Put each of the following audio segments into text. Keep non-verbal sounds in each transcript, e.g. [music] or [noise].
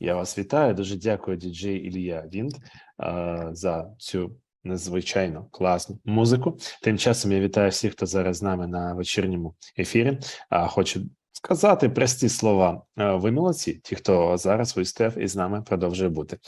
Я вас вітаю. Дуже дякую, діджей Ілія Вінт, за цю незвичайно класну музику. Тим часом я вітаю всіх, хто зараз з нами на вечірньому ефірі. Хочу сказати прості слова. Ви молодці, ті, хто зараз вистояв і з нами продовжує бути.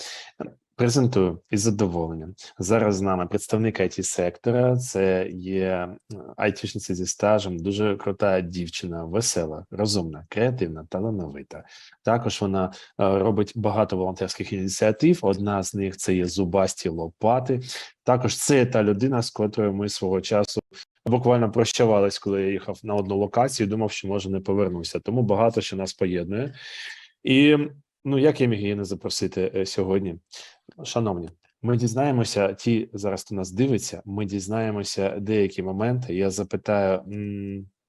Презентую із задоволенням. Зараз з нами представник it сектора. Це є айтішниця зі стажем, дуже крута дівчина, весела, розумна, креативна, талановита. Також вона е, робить багато волонтерських ініціатив. Одна з них це є зубасті лопати. Також це та людина, з котрою ми свого часу буквально прощавались, коли я їхав на одну локацію. Думав, що може не повернуся. Тому багато що нас поєднує. І ну як я міг її не запросити е, сьогодні? Шановні, ми дізнаємося, ті зараз хто нас дивиться. Ми дізнаємося деякі моменти. Я запитаю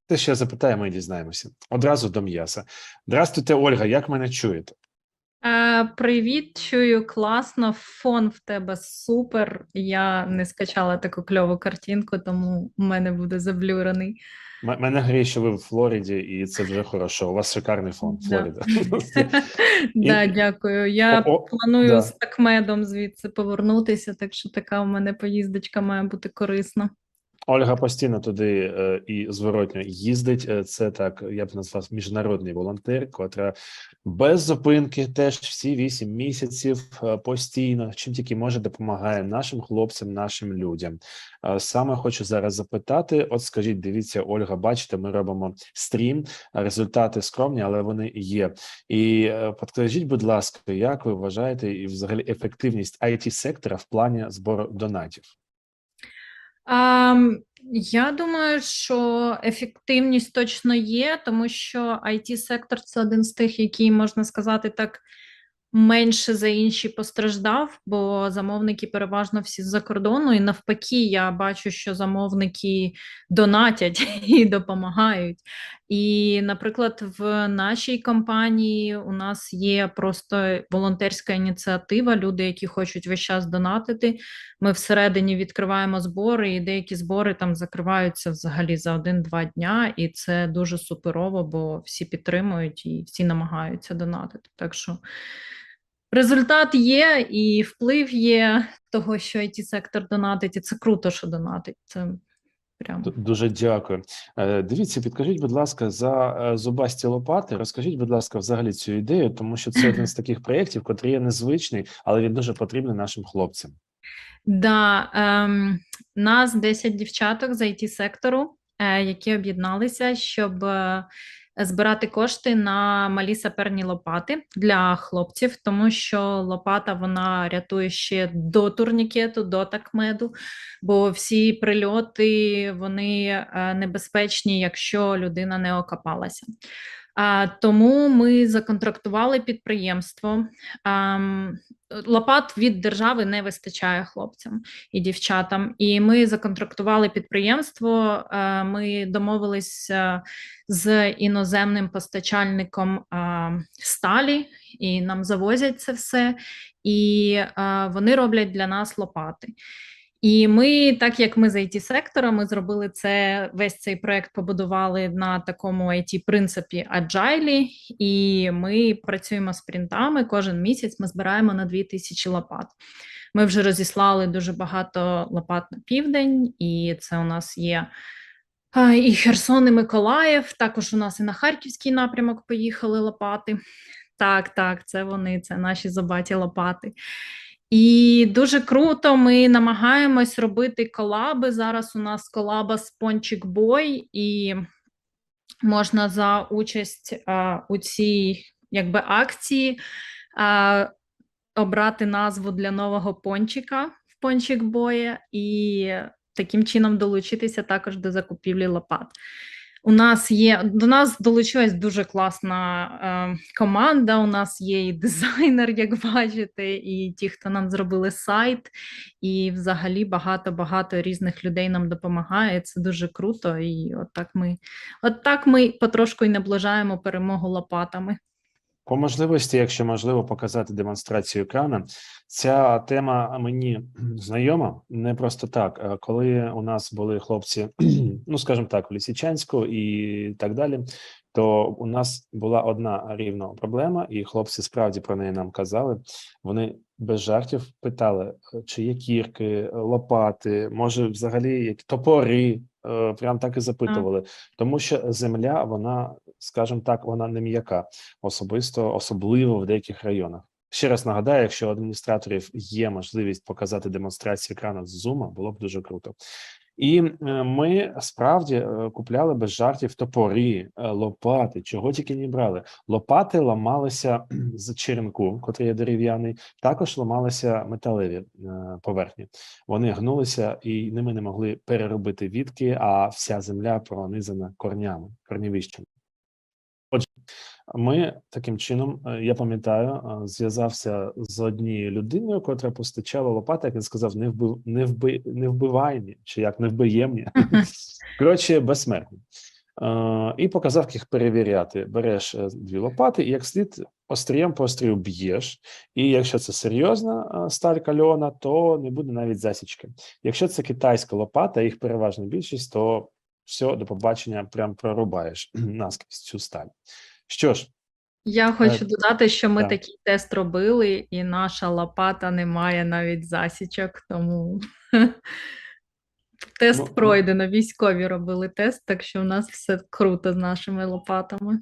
те, що я запитаю, ми дізнаємося одразу до м'яса. Здравствуйте, Ольга. Як мене чуєте? Е, привіт, чую класно. Фон в тебе супер. Я не скачала таку кльову картинку, тому у мене буде заблюрений. Мене гріє, що ви в Флориді, і це вже хорошо. У вас шикарний фон. Флорида. [laughs] Да, дякую. Я планую з такмедом звідси повернутися, так що така у мене поїздочка має бути корисна. Ольга постійно туди е, і зворотньо їздить. Е, Це так, я б назвав міжнародний волонтер, котра без зупинки теж всі вісім місяців е, постійно, чим тільки може, допомагає нашим хлопцям, нашим людям. Е, Саме хочу зараз запитати: от скажіть, дивіться, Ольга, бачите, ми робимо стрім, результати скромні, але вони є. І е, підкажіть, будь ласка, як ви вважаєте і взагалі ефективність it сектора в плані збору донатів? Я думаю, що ефективність точно є, тому що it сектор це один з тих, який можна сказати так. Менше за інші постраждав, бо замовники переважно всі з-за кордону, і навпаки, я бачу, що замовники донатять [laughs] і допомагають. І, наприклад, в нашій компанії у нас є просто волонтерська ініціатива, люди, які хочуть весь час донатити. Ми всередині відкриваємо збори, і деякі збори там закриваються взагалі за один-два дня, і це дуже суперово, бо всі підтримують і всі намагаються донатити. Так що результат є і вплив є того, що it сектор донатить, і це круто, що донатить. Це прям. Дуже дякую. Е, Дивіться, підкажіть, будь ласка, за е, зубасті лопати. Розкажіть, будь ласка, взагалі цю ідею, тому що це один з [laughs] таких проєктів, котрий є незвичний, але він дуже потрібний нашим хлопцям. Да, ем, нас 10 дівчаток з it сектору, е, які об'єдналися, щоб е, збирати кошти на малі саперні лопати для хлопців, тому що лопата вона рятує ще до турнікету, до такмеду, бо всі прильоти вони е, небезпечні, якщо людина не окопалася. Тому ми законтрактували підприємство. Лопат від держави не вистачає хлопцям і дівчатам. І ми законтрактували підприємство. Ми домовилися з іноземним постачальником сталі, і нам завозять це все, і вони роблять для нас лопати. І ми, так як ми з it сектора, ми зробили це весь цей проект побудували на такому it принципі agile, і ми працюємо спринтами. Кожен місяць ми збираємо на 2000 лопат. Ми вже розіслали дуже багато лопат на південь, і це у нас є і Херсон, і Миколаїв. Також у нас і на Харківський напрямок поїхали лопати. Так, так, це вони, це наші зубаті лопати. І дуже круто. Ми намагаємось робити колаби. Зараз у нас колаба з Пончик Бой, і можна за участь а, у цій якби акції а, обрати назву для нового пончика в Пончик Бої і таким чином долучитися також до закупівлі лопат. У нас є до нас долучилась дуже класна е, команда. У нас є і дизайнер, як бачите, і ті, хто нам зробили сайт, і взагалі багато-багато різних людей нам допомагає. Це дуже круто. І от так ми, от так ми потрошку й наближаємо перемогу лопатами. По можливості, якщо можливо, показати демонстрацію екрана. Ця тема мені знайома не просто так. Коли у нас були хлопці, [clears throat] ну скажімо так, в Лісічанську і так далі, то у нас була одна рівна проблема, і хлопці справді про неї нам казали. Вони без жартів питали, е, чи є кірки, е, лопати, може, взагалі які топори. е, Прям так і запитували, тому що земля, вона, скажімо так, вона не м'яка, особисто, особливо в деяких районах. Ще раз нагадаю, якщо у адміністраторів є можливість показати демонстрацію екрану з Zoom, було б дуже круто. І е, ми справді е, купляли без жартів топори, е, лопати, чого тільки не брали. Лопати ламалися з черенку, котрий є дерев'яний, також ламалися металеві поверхні. Вони гнулися і ними не могли переробити вітки, а вся земля пронизана корнями, корнівищами. Ми таким чином, е, я пам'ятаю, е, зв'язався з однією людиною, котра постачала лопати, як він сказав, не вбив, не вби, не вбивайні, чи як невбиємні. Коротше, безсмертні. Е, І показав, як їх перевіряти. Береш дві лопати, і як слід острієм по острію б'єш. І якщо це серйозна сталь кальона, то не буде навіть засічки. Якщо це китайська лопата, їх переважна більшість, то все, до побачення, прям прорубаєш [clears throat] наскрізь цю сталь. Що ж, Я хочу Е, додати, що ми так. такий тест робили, і наша лопата не має навіть засічок, тому [laughs] тест Ну, пройдено. Військові робили тест, так що в нас все круто з нашими лопатами.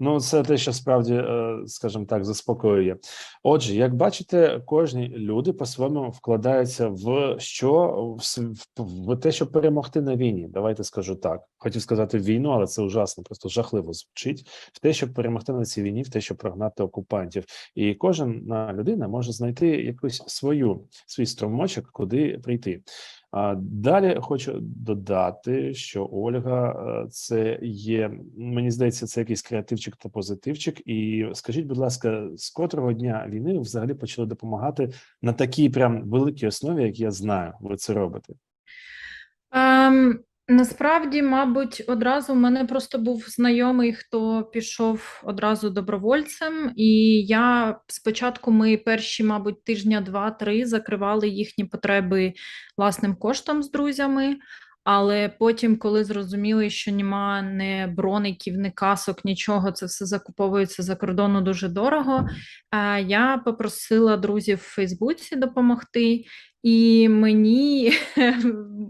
Ну, це те, що справді, е, скажімо так, заспокоює. Отже, як бачите, кожні люди по-своєму вкладаються в що в, те, щоб перемогти на війні. Давайте скажу так. Хотів сказати війну, але це ужасно, просто жахливо звучить. В те, щоб перемогти на цій війні, в те, щоб прогнати окупантів. І кожна людина може знайти якусь свою свій струмочок, куди прийти. Далі хочу додати, що Ольга е, це є, мені здається, це якийсь креативчик та позитивчик. І скажіть, будь ласка, з котрого дня війни ви взагалі почали допомагати на такій прям великій основі, як я знаю, ви це робите? Ем, насправді, мабуть, одразу в мене просто був знайомий, хто пішов одразу добровольцем, і я спочатку ми перші, мабуть, тижня два-три закривали їхні потреби власним коштом з друзями. Але потім, коли зрозуміли, що нема не броників, не касок, нічого, це все закуповується за кордону дуже дорого. е, Я попросила друзів в Фейсбуці допомогти, і мені,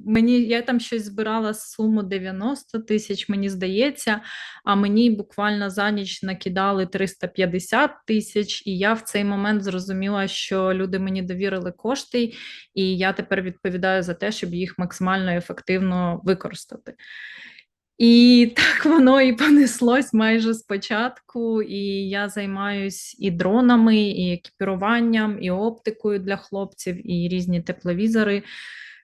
мені я там щось збирала суму 90 тисяч, мені здається, а мені буквально за ніч накидали 350 тисяч, і я в цей момент зрозуміла, що люди мені довірили кошти, і я тепер відповідаю за те, щоб їх максимально ефективно використати. І так воно і понеслось майже спочатку. І я займаюсь і дронами, і екіпіруванням, і оптикою для хлопців, і різні тепловізори.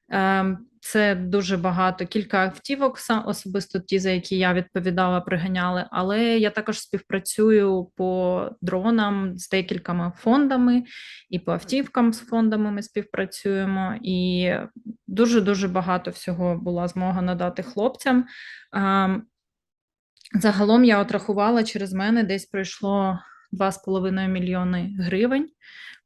Ем, Це дуже багато. Кілька автівок, особисто ті, за які я відповідала, приганяли. Але я також співпрацюю по дронам з декількома фондами, і по автівкам з фондами ми співпрацюємо. І дуже дуже багато всього була змога надати хлопцям. Ем, Загалом я отрахувала через мене десь пройшло 2,5 мільйони гривень,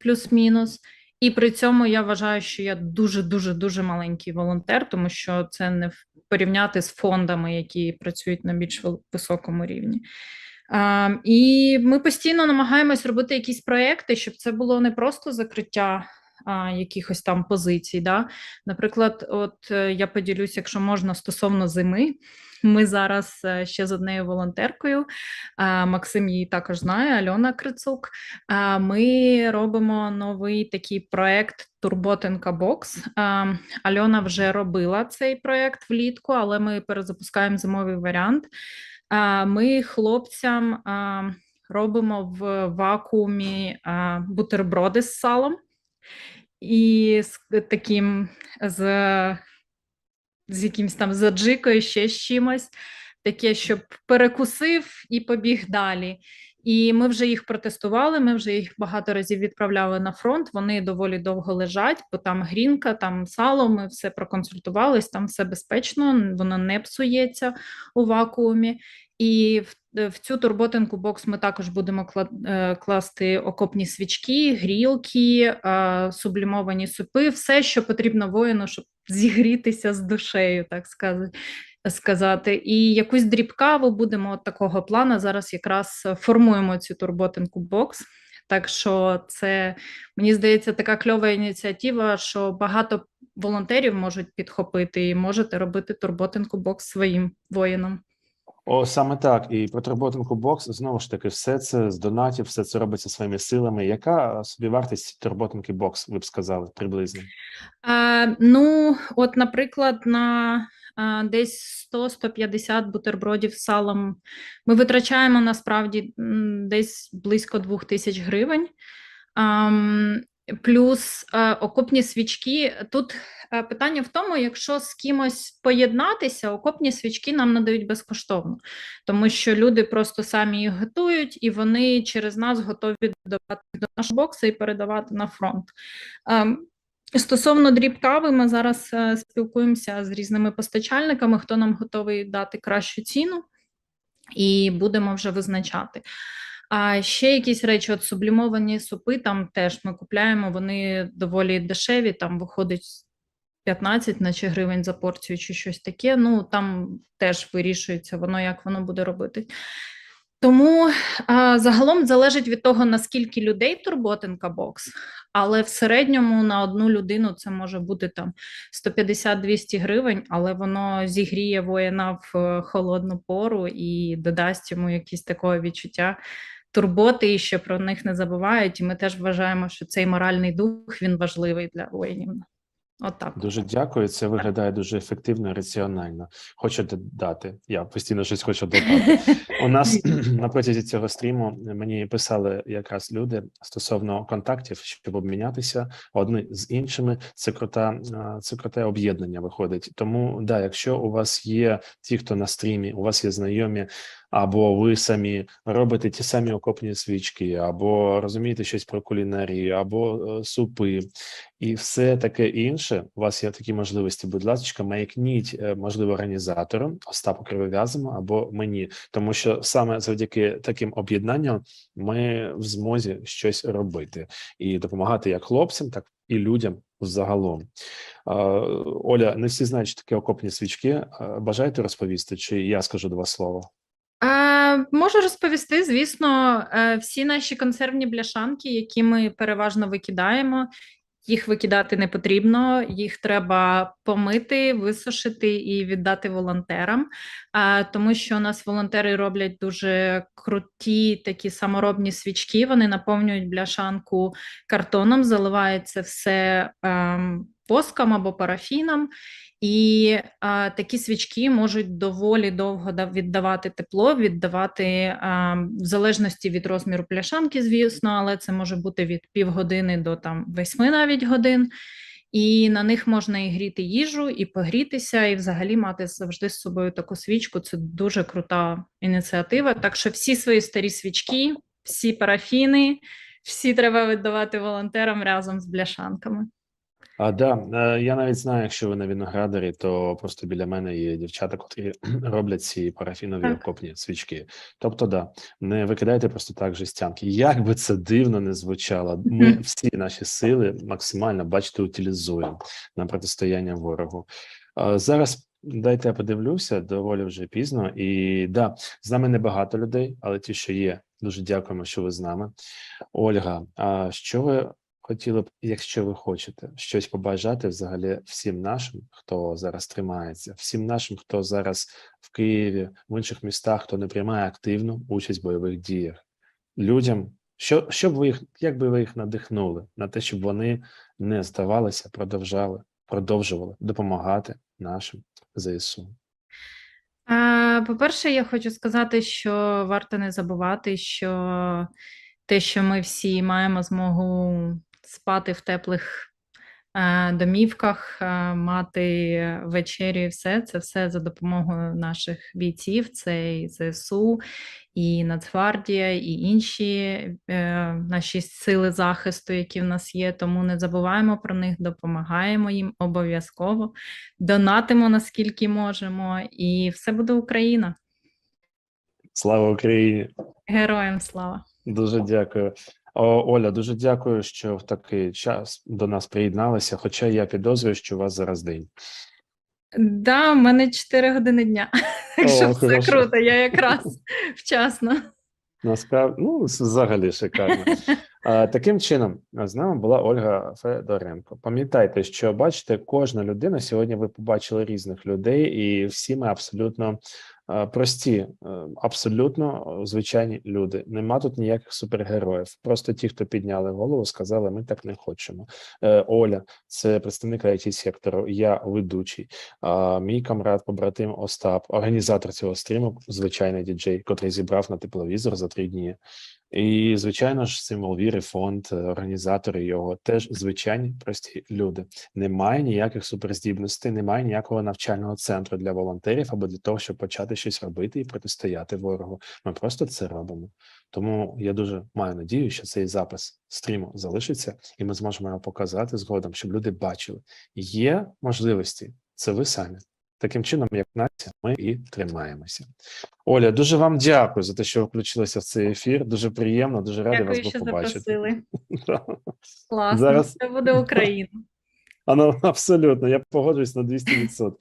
плюс-мінус. І при цьому я вважаю, що я дуже дуже дуже маленький волонтер, тому що це не порівняти з фондами, які працюють на більш високому рівні. І ми постійно намагаємось робити якісь проекти, щоб це було не просто закриття а, якихось там позицій. Да? Наприклад, от е, я поділюсь, якщо можна, стосовно зими. Ми зараз е, ще з однією волонтеркою. Максим її також знає, Альона Крицук. Ми робимо новий такий проект Турботинка Бокс. Альона вже робила цей проект влітку, але ми перезапускаємо зимовий варіант. Ми хлопцям робимо в вакуумі бутерброди з салом і з таким з з якимось там заджикою, ще з чимось, таке, щоб перекусив і побіг далі. І ми вже їх протестували. Ми вже їх багато разів відправляли на фронт. Вони доволі довго лежать, бо там грінка, там сало. Ми все проконсультувались, там все безпечно, воно не псується у вакуумі. І в, в цю турботинку бокс ми також будемо кла- е, класти окопні свічки, грілки, е, сублімовані супи, все, що потрібно воїну, щоб зігрітися з душею, так сказати. сказати. І якусь дрібкаву будемо от такого плану. Зараз якраз формуємо цю турботинку бокс. Так що це мені здається така кльова ініціатива, що багато волонтерів можуть підхопити і можете робити турботинку бокс своїм воїнам. О, саме так. І про турботинку бокс знову ж таки, все це з донатів, все це робиться своїми силами. Яка собі вартість турботинки бокс, ви б сказали, приблизно? Е, ну, от, наприклад, на е, десь 100-150 бутербродів з салом ми витрачаємо насправді десь близько 2000 гривень. Ам, плюс е, окопні свічки. Тут е, питання в тому, якщо з кимось поєднатися, окопні свічки нам надають безкоштовно, тому що люди просто самі їх готують і вони через нас готові додавати до нашого боксу і передавати на фронт. Ем, Стосовно дріб кави, ми зараз е, спілкуємося з різними постачальниками, хто нам готовий дати кращу ціну, і будемо вже визначати. А ще якісь речі, от сублімовані супи, там теж ми купляємо, вони доволі дешеві, там виходить 15 наче гривень за порцію чи щось таке. Ну там теж вирішується воно, як воно буде робити. Тому а, загалом залежить від того, наскільки людей турботинка бокс, але в середньому на одну людину це може бути там 150-200 гривень, але воно зігріє воїна в е, холодну пору і додасть йому якісь такого відчуття турботи, і що про них не забувають. І ми теж вважаємо, що цей моральний дух він важливий для воїнів. Отак. Дуже дякую. Це виглядає дуже ефективно і раціонально. Хочу додати. Я постійно щось хочу додати. У нас [clears throat] на протязі цього стріму мені писали якраз люди стосовно контактів, щоб обмінятися одні з іншими. Це крута, це круте об'єднання виходить. Тому да, якщо у вас є ті, хто на стрімі, у вас є знайомі, або ви самі робите ті самі окопні свічки, або розумієте щось про кулінарію, або е, супи, і все таке інше. У вас є такі можливості. Будь ласка, маякніть, е, можливо, організатору Остапу Кривов'язому або мені, тому що саме завдяки таким об'єднанням ми в змозі щось робити і допомагати як хлопцям, так і людям загалом. Е, Оля, не всі знають, що таке окопні свічки. Бажаєте розповісти, чи я скажу два слова? Е, можу розповісти, звісно, е, всі наші консервні бляшанки, які ми переважно викидаємо, їх викидати не потрібно, їх треба помити, висушити і віддати волонтерам, е, тому що у нас волонтери роблять дуже круті такі саморобні свічки. Вони наповнюють бляшанку картоном, заливають це все ем, воском або парафіном. І а, такі свічки можуть доволі довго да- віддавати тепло, віддавати а, в залежності від розміру пляшанки, звісно, але це може бути від півгодини до там восьми навіть годин. І на них можна і гріти їжу, і погрітися, і взагалі мати завжди з собою таку свічку. Це дуже крута ініціатива. Так що всі свої старі свічки, всі парафіни, всі треба віддавати волонтерам разом з бляшанками. А да, е, я навіть знаю, якщо ви на виноградарі, то просто біля мене є дівчата, котрі [clears throat] роблять ці парафінові Так. окопні свічки. Тобто, да, не викидайте просто так жестянки. Як би це дивно не звучало, ми всі наші сили максимально бачите, утилізуємо на протистояння ворогу. А Зараз дайте я подивлюся, доволі вже пізно. І да, з нами небагато людей, але ті, що є, дуже дякуємо, що ви з нами. Ольга, а що ви хотіли б, якщо ви хочете щось побажати взагалі всім нашим, хто зараз тримається, всім нашим, хто зараз в Києві, в інших містах, хто не приймає активну участь в бойових діях, людям, що, щоб ви їх, як би ви їх надихнули на те, щоб вони не здавалися, продовжали, продовжували допомагати нашим ЗСУ. По-перше, я хочу сказати, що варто не забувати, що те, що ми всі маємо змогу спати в теплих е, домівках, е, мати вечерю і все, це все за допомогою наших бійців, це і ЗСУ, і Нацгвардія, і інші е, наші сили захисту, які в нас є. Тому не забуваємо про них, допомагаємо їм обов'язково, донатимо наскільки можемо, і все буде Україна. Слава Україні! Героям слава! Дуже дякую. О, Оля, дуже дякую, що в такий час до нас приєдналися. Хоча я підозрюю, що у вас зараз день. Да, в мене 4 години дня. Так що все хорошо. круто, я якраз вчасно. Насправді, ну, взагалі шикарно. Таким чином, з нами була Ольга Федоренко. Пам'ятайте, що бачите, кожна людина сьогодні ви побачили різних людей, і всі ми абсолютно прості, е, абсолютно е, звичайні люди. Нема тут ніяких супергероїв. Просто ті, хто підняли голову, сказали, ми так не хочемо. Е, Оля, це представник it сектору. Я ведучий. Мій камрад, побратим Остап, організатор цього стріму, звичайний діджей, котрий зібрав на тепловізор за три дні. І, звичайно ж, символ віри, фонд, е, організатори його теж звичайні прості люди. Немає ніяких суперздібностей, немає ніякого навчального центру для волонтерів або для того, щоб почати щось робити і протистояти ворогу. Ми просто це робимо. Тому я дуже маю надію, що цей запис стріму залишиться, і ми зможемо його показати згодом, щоб люди бачили. Є можливості, це ви самі. Таким чином, як нація, ми і тримаємося. Оля, дуже вам дякую за те, що ви включилися в цей ефір. Дуже приємно, дуже радий вас що побачити. запросили. [laughs] Класно, Зараз- це буде Україна. [laughs] А ну абсолютно, я погоджуюсь на 200%.